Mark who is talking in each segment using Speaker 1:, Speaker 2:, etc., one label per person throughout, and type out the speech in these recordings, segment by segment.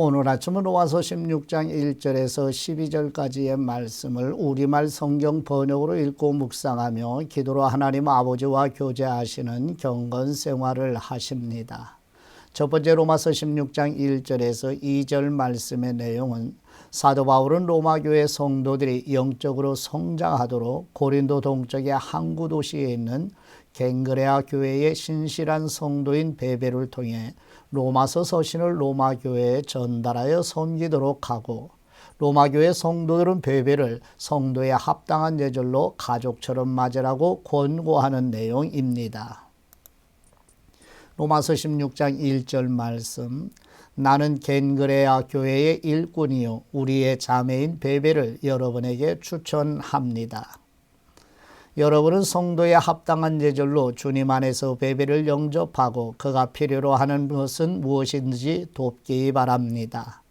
Speaker 1: 오늘 아침은 로마서 16장 1절에서 12절까지의 말씀을 우리말 성경 번역으로 읽고 묵상하며 기도로 하나님 아버지와 교제하시는 경건 생활을 하십니다. 첫 번째 로마서 16장 1절에서 2절 말씀의 내용은 사도 바울은 로마 교회 성도들이 영적으로 성장하도록 고린도 동쪽의 항구 도시에 있는 갱그레아 교회의 신실한 성도인 베베를 통해 로마서 서신을 로마 교회에 전달하여 섬기도록 하고 로마 교회 성도들은 베베를 성도의 합당한 예절로 가족처럼 맞으라고 권고하는 내용입니다. 로마서 16장 1절 말씀 나는 겐그레아 교회의 일꾼이요 우리의 자매인 베베를 여러분에게 추천합니다. 여러분은 성도의 합당한 제절로 주님 안에서 베베를 영접하고 그가 필요로 하는 것은 무엇인지 돕기 바랍니다.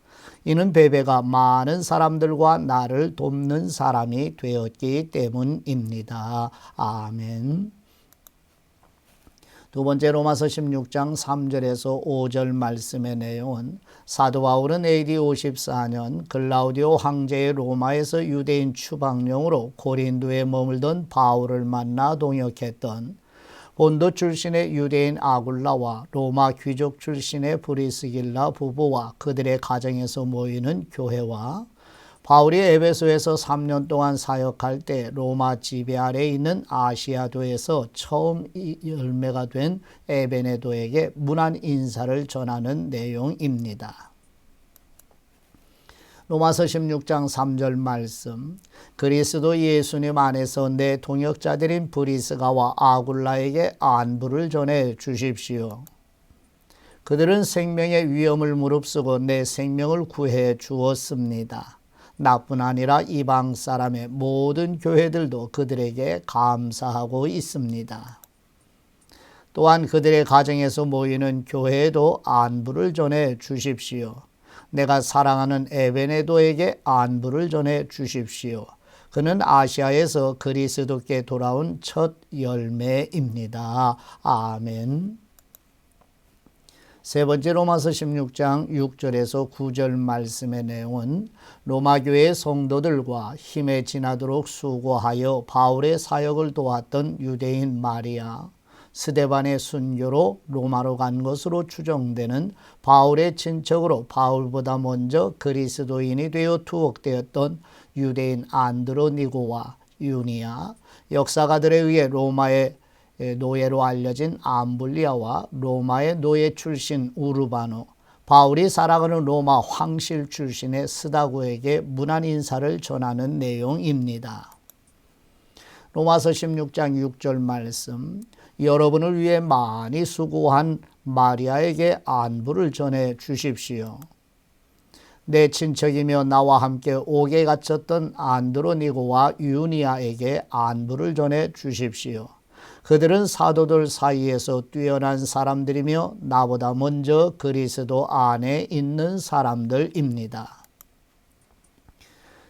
Speaker 1: 이는 베베가 많은 사람들과 나를 돕는 사람이 되었기 때문입니다. 아멘. 두 번째 로마서 16장 3절에서 5절 말씀의 내용은 사도 바울은 AD 54년 글라우디오 황제의 로마에서 유대인 추방령으로 고린도에 머물던 바울을 만나 동역했던 본도 출신의 유대인 아굴라와 로마 귀족 출신의 브리스길라 부부와 그들의 가정에서 모이는 교회와 바울이 에베소에서 3년 동안 사역할 때 로마 지배 아래 있는 아시아도에서 처음 열매가 된 에베네도에게 문안 인사를 전하는 내용입니다. 로마서 16장 3절 말씀 그리스도 예수님 안에서 내 동역자들인 브리스가와 아굴라에게 안부를 전해 주십시오. 그들은 생명의 위험을 무릅쓰고 내 생명을 구해 주었습니다. 나뿐 아니라 이방 사람의 모든 교회들도 그들에게 감사하고 있습니다. 또한 그들의 가정에서 모이는 교회에도 안부를 전해 주십시오. 내가 사랑하는 에베네도에게 안부를 전해 주십시오. 그는 아시아에서 그리스도께 돌아온 첫 열매입니다. 아멘. 세 번째 로마서 16장 6절에서 9절 말씀의 내용은 로마 교회 성도들과 힘에 지나도록 수고하여 바울의 사역을 도왔던 유대인 마리아 스데반의 순교로 로마로 간 것으로 추정되는 바울의 친척으로 바울보다 먼저 그리스도인이 되어 투옥되었던 유대인 안드로니고와 유니아 역사가들에 의해 로마의 노예로 알려진 암블리아와 로마의 노예 출신 우르바노, 바울이 살아가는 로마 황실 출신의 스다고에게 문안 인사를 전하는 내용입니다. 로마서 16장 6절 말씀 여러분을 위해 많이 수고한 마리아에게 안부를 전해 주십시오. 내 친척이며 나와 함께 옥에 갇혔던 안드로니고와 유니아에게 안부를 전해 주십시오. 그들은 사도들 사이에서 뛰어난 사람들이며 나보다 먼저 그리스도 안에 있는 사람들입니다.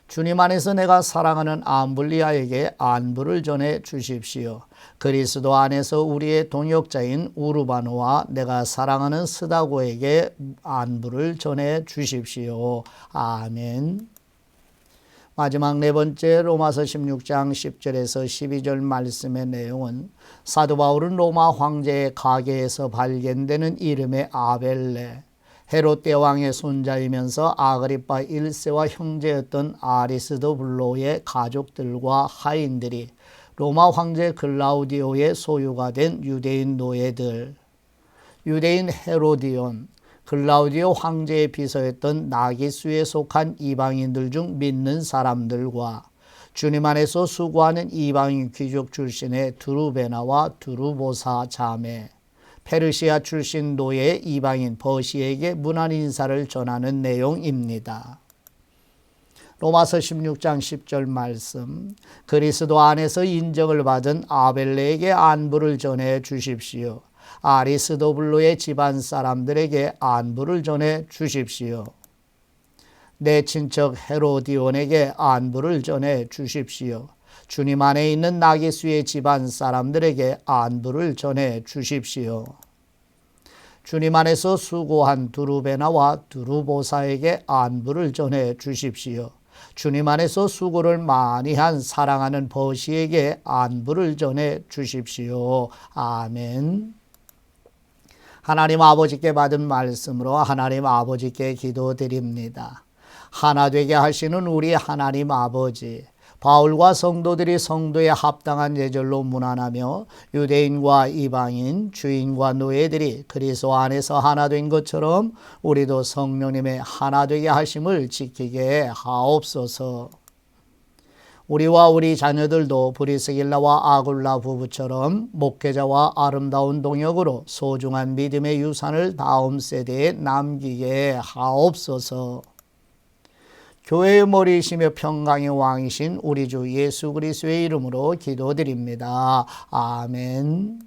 Speaker 1: 주님 안에서 내가 사랑하는 암블리아에게 안부를 전해 주십시오. 그리스도 안에서 우리의 동역자인 우르바노와 내가 사랑하는 스다고에게 안부를 전해 주십시오. 아멘. 마지막 네 번째 로마서 16장 10절에서 12절 말씀의 내용은 사도 바울은 로마 황제의 가게에서 발견되는 이름의 아벨레 헤롯 대왕의 손자이면서 아그리파 1세와 형제였던 아리스도 블로의 가족들과 하인들이 로마 황제 글라우디오의 소유가 된 유대인 노예들 유대인 헤로디온 글라우디오 황제의 비서였던 나기수에 속한 이방인들 중 믿는 사람들과 주님 안에서 수고하는 이방인 귀족 출신의 두루베나와 두루보사 자매, 페르시아 출신 노예 이방인 버시에게 문안 인사를 전하는 내용입니다. 로마서 16장 10절 말씀 그리스도 안에서 인정을 받은 아벨레에게 안부를 전해 주십시오. 아리스도블로의 집안 사람들에게 안부를 전해 주십시오. 내 친척 헤로디온에게 안부를 전해 주십시오. 주님 안에 있는 나기수의 집안 사람들에게 안부를 전해 주십시오. 주님 안에서 수고한 두루베나와 두루보사에게 안부를 전해 주십시오. 주님 안에서 수고를 많이 한 사랑하는 버시에게 안부를 전해 주십시오. 아멘. 하나님 아버지께 받은 말씀으로 하나님 아버지께 기도드립니다. 하나 되게 하시는 우리 하나님 아버지. 바울과 성도들이 성도에 합당한 예절로 문안하며 유대인과 이방인, 주인과 노예들이 그리스도 안에서 하나 된 것처럼 우리도 성령님의 하나 되게 하심을 지키게 하옵소서. 우리와 우리 자녀들도 브리스길라와 아굴라 부부처럼 목회자와 아름다운 동역으로 소중한 믿음의 유산을 다음 세대에 남기게 하옵소서. 교회의 머리이시며 평강의 왕이신 우리 주 예수 그리스도의 이름으로 기도드립니다. 아멘.